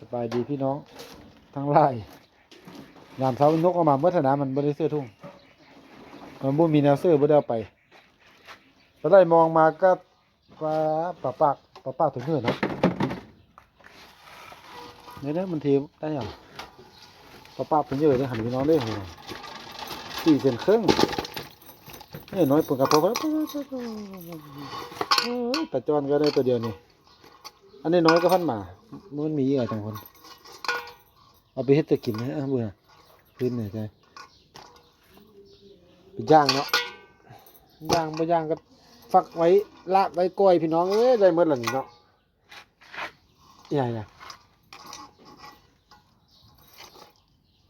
สบายดีพี่น้องทั้งหลายยามเช้านกออกมาเมื่อถนามันบ่ได้เสื้อทุ่งมันบ่มีแนวเสื้อบ่ได้เอาไปแล้วได้มองมาก็ว่าปะปากปะปากถึงเหือเนะเนี่ยนะมันทีได้ยังปะปากถึงเยอะเลยหันพี่น้องด้อโหสี่เซนครึ่งนี่น้อยเปิดกระโปรงแล้วแต่จอนก็ได้ตัวเดียวนี่อันนี้น้อยก็พันหมา มันมีอีกอะจังคนเอาไปเฮ็ดจะกินนะเบื่อพื้นเนี่ยใจไปย่างเนาะย่างไปย่างก็ฟักไว้ลากไว้ก้อยพี่น้องเอ้ยได้เมื่อหลังเนาะใหญ่นะ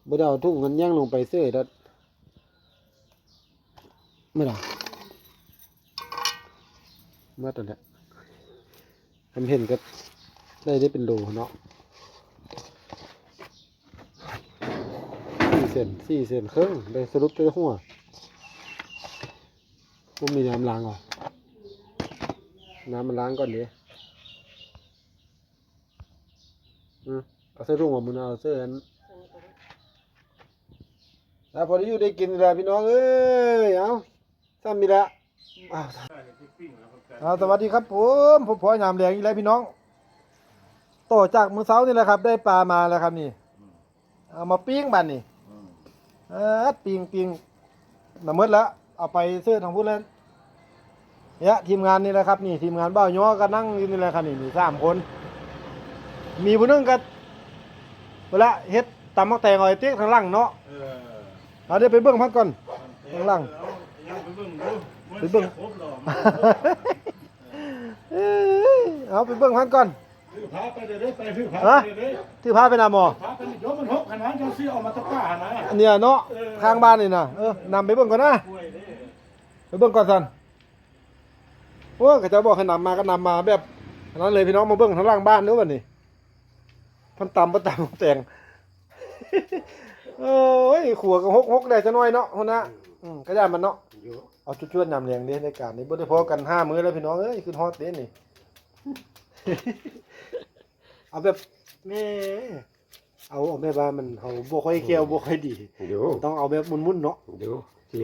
บ่ได้เอาทุ่งเงินย่างลงไปเสื้อแล้วไม่หรอเมื่อตอนนี้ยผมเห็นก็ ได้ได้เป็นโลเนาะสี่เซนสี่เซนครึ่งได้สรุปได้หัวผมมีน้ำล้างเหรอน้ำมันล้างก่อนดิอืมเอาเสื้อรุ่งออมึงเอาเสื้ออันแล้วพอได้อยู่ได้กินแล้วพี่น้องเอ้ยเอาซ้ำมีละอ้าวสวัสดีครับผมผมพอยามแดงอีกแล้วพี่น้อง ต่อจากมือเช้านี่แหละครับ ได้ปลามาแล้วครับนี่ เอามาปิ้งบันนี่เออปิ้งปิ้งน้ำมืดแล้ว เอาไปซื้อทางพูดเล่นเนี่ยทีมงานนี่แหละครับ นี่ทีมงานเบ้าย้อก็นั่งนี่แหละครับนี่มีสามคน มีผู้นึงก็เวลาเฮ็ดตำมักแตงอาไอ้เติ๊กทางหล่างเนาะเอาเดี๋ยวไปเบิ่งพัดก่อนข้างล่างยังไปเบิ่งเอาไปเบิ่งพัดก่อน พาไปเดี๋ยวได้ไปถือพาฮะไปเดี๋ยวได้ที่พาไปนาหมอพาไปเดี๋ยวมันหกขนาดจังซี่เอามาตะกร้านะอันเนี้ยเนาะข้างบ้านนี่นะเออนำไปเบิ่งก่อนนะกล้วยเด้ไปเบิ่งก่อนสันโอ้ยเขาจะบอกให้นำมาก็นำมาแบบอันนั้นเลยพี่น้องมาเบิ่งทางล่างบ้านเด้อวันนี้พันตำพันตำแต่งโอ้ยขัวกับฮกฮกได้จะน้อยเนาะคนนะอืมก็ย่ามันเนาะอยู่เอาจุดชวนยำเลียงเด้ในการนี้บ่ได้พอกันห้ามื้อแล้วพี่น้องเอ้ยคือฮอตเด้นี่ เอาแบบแม่เอาเอาแบบว่ามันเขาบ่ค่อยเกี่ยวบ่ค่อยดีดูต้องเอาแบบมุนๆเนาะดู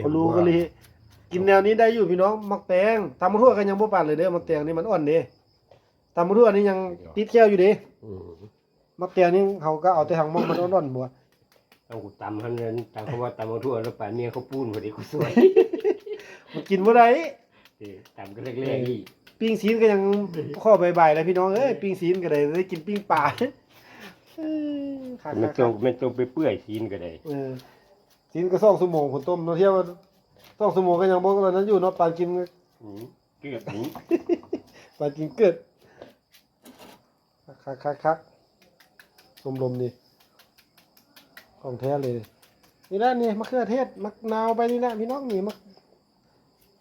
เขารู้ก็เลยกินแนวนี้ได้อยู่พี่น้องมักแตงตำมะทั่วกันยังบ่ปานเลยเด้อมักแตงนี่มันอ่อนเด้ตำมะทั่วนี่ยังติดแก้วอยู่เด้อืมมักแตงนี่เขาก็เอาแต่ทางมองมันอ่อนๆบ่ต้องกูตำให้เงินตำคำว่าตำมาทั่วแล้วป่านเมียเขาปูนพอดีกูสวยมันกินบ่ได้เออตำก็เล็กๆอีก ปิ้งซีนก็ยังข้อใบๆแล้วพี่น้องเอ้ยปิ้งซีนก็ได้ได้กินปิ้งปลาเอ้ยคักมันๆจงมันจงไปเปื่อยซีนก็ได้เออซีนก็2ชั่วโมงคนต้มเนาะเที่ยว2ชั่วโมงก็ยังบ่ตอนนั้นอยู่เนาะปานกินอืมเกือบนี้ปานกินเกิดคักๆๆสมลมดีของแท้เลย นี่นะนี่มะเขือเทศมะนาวไปนี่นะพี่น้องนี่มะ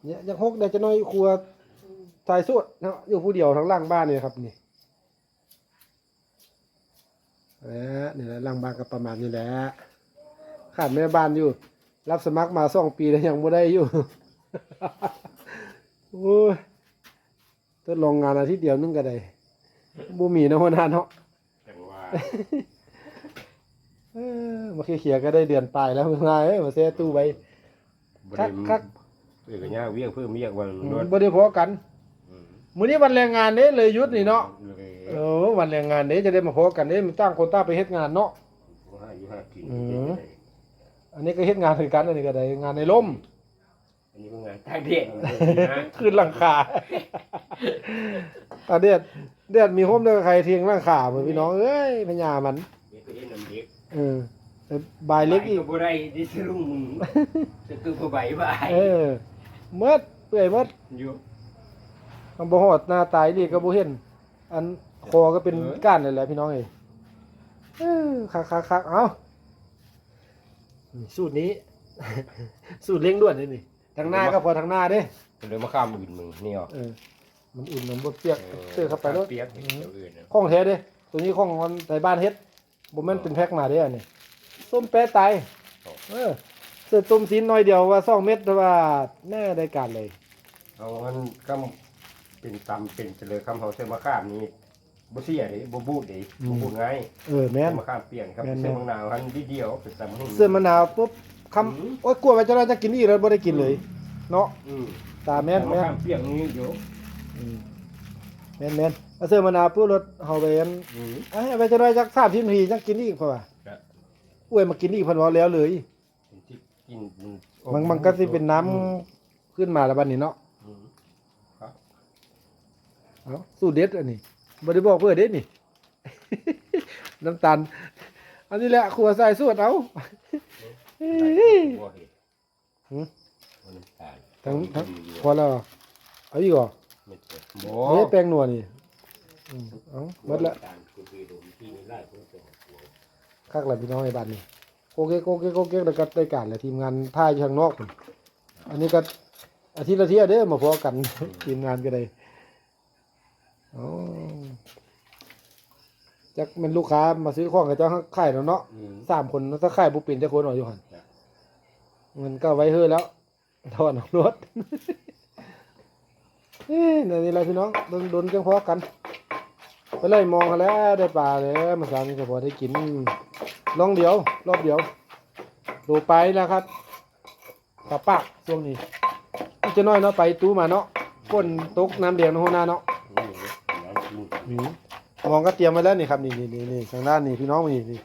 เนี่ยยังหกเดี๋ยวจะน้อยครัว สายสุดเนาะอยู่ผู้เดียวทางล่างบ้านนี่ครับนี่และนี่แหละล่างบ้านก็ประมาณนี้แหละขาดแม่บ้านอยู่ รับสมัครมาสองปีแล้วยังไม่ได้อยู่โอ้ยทดลองงานอาทิตย์เดียวนึงก็ได้บ่มีนะหัวหน้าเนาะแต่ว่าเออมาเคลียร์ๆก็ได้เดือนปลายแล้วมึงไงเอ้ยมาเซตู้ไว้บ่คัได้กคักเออก็ย่าเวียงเพิ่มเวียงวันอืมนวดบ่ได้พอกันอื มมื้อนี้วันแรงงานเด้เลยหยุดนี่เนาะเลยเออวันแรงงานเด้จะได้มาพอกันเด้มันตั้งคนตั้งไปเฮ็ดงานเนาะห้าอยู่ห้ากินอืมอันนี้ก็เฮ็ดงานคือกันอันนี้ก็ได้งานในร่มอันนี้ก็งานตากแดดนะขึ้นหลังคาอะเด็ดเด็ดมีโฮมเด้อใครเทียงหลังคาเหมือนพี่น้องเอ้ยพญามันเด็กก็เล่นน้ำเด็กเออแต่บายเล็กอีกบ่ได้ดิสลุงมึงจะคือบ่ใบบ่ายเออเมดเปื่อยเมดอยู่ มันบ่ฮอดหน้าตายดีก็บ่เห็น อันคอก็เป็นเออก้านนั่นแหละพี่น้องเอ้ยเออคักๆๆเอ้านี่สูตรนี้ สูตรเร่งด่วนนี่นี่ทางหน้าก็พอทางหน้าเด้เลยมาข้ามอื่นมึงนี่อะเออมันอุ่นมันบ่เปียกเตื้อเข้าไปแล้วเปียกเดี๋ยวอื่นนะของแท้เด้ตัวนี้ของมันไทบ้านเฮ็ดบ่แม่นเป็นแพ็คมาเด้อันนี้ส้มแปะตายเออเสื้อต้มซีนน้อยเดียวว่า2เม็ดแต่ว่าแน่ได้การเลยเอามันคำ เป็นตำเป็นเจริญคำเขาเส้นมะขามนี้บ่เสียเด้บ่บูดเด้บ่บูดง่ายเออแม่นมะขามเปียกครับแม่นๆเส้นมะนาวหันนิดเดียวเป็นตำหุ่นเสื้อมะนาวปุ๊บคำโอ้ยกลัวว่าจะได้จะกินอีกแล้วบ่ได้กินเลย เนาะอืมตาแม่นมะแม่นขามเปียกนี่อยู่อืมแม่นแม่นเอาเสื้อมะนาวปุ๊บรถเฮาไปอันอืม เอ้ยเอาไปจะได้จัก30นาทีจักกินอีกเพราะว่าครับ อ้วยมากินอีกเพิ่นว่าแล้วเลย เป็นที่กินมันมันก็สิเป็นน้ำขึ้นมาแล้วบัดนี้เนาะอืมครับ เอาสูตรเด็ดอันนี้บ่ได้บอกเพื่อเด็ดนี่ น้ำตาล อันนี้แหละครัวใส่สูตรเอาบ่เห็ดหืมบ่น้ำตาลทั้งทั้งพอแล้วเอาอีกเหรอไม่ใช่บ่เฮ้ยแป้งนัวนี่อืมเอาหมดละน้ำตาลคือคือดมที่นี่ไล่เพิ่นเป็นคักหละพี่น้องไอ้บ้านนี่โกเกโกเกโกเกแล้วก็ได้การแหละทีมงานท่ายอยู่ข้างนอกพุ่นอันนี้ก็อาทิตย์ละเที่ยเด้อมาพอกันทีมงานก็ได้ อ๋อจักแมันลูกค้ามาซื้อของกับเจ้าขายแล้วเนาะอืม สามคนถ้าขายบุปินจะคนหน่อยอยู่หันจ้ะเงินก็ไว้เฮ้อแล้วถอนออกรถ เอ้ยนี่แหละพี่น้องโดนโดนจังพอกัน ไปไล่มองกันแล้วได้ปลาแล้วมาสามนี้ก็พอได้กินลองเดียว รอบเดียว ดูไปแล้วครับกับปากช่วงนี้อีกจะน้อยเนาะไปตู้มาเนาะก้นตกน้ำแดงในหัวหน้าเนาะ นี่น้ำกินอืมมองก็เตรียมไว้แล้วนี่ครับนี่นี่นี่นี่ทางด้านนี่พี่น้องนี่นี่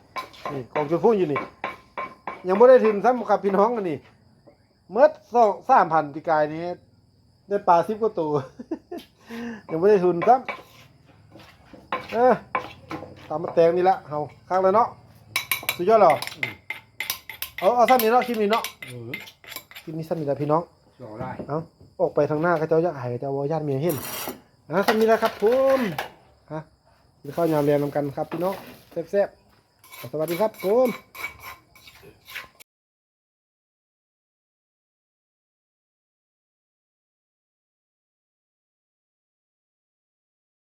นี่กองจุดพุ่งอยู่นี่ ยังไม่ได้ถึงซ้ำครับพี่น้องกันนี่เมื่อสองสามพันปีกายนี้ ได้ปลาซิบก็ตัวยังไม่ได้ทุนซ้ำเออตามมาแตงนี่ละเฮาข้างเลยเนาะสุดยอดเหรอเอาเอาซ้ำนี่เนาะคลิปนี้เนาะอืมคลิปนี้ซ้ำนี่ละพี่น้องสองไร่เอาออกไปทางหน้าเขาเจ้าอยากหายเขาเจ้าว่าญาติเมียเห็น นะซ้ำนี้แล้วครับผมฮะกินข้าวยามแรงนำกันครับพี่น้องแซ่บๆสวัสดีครับผม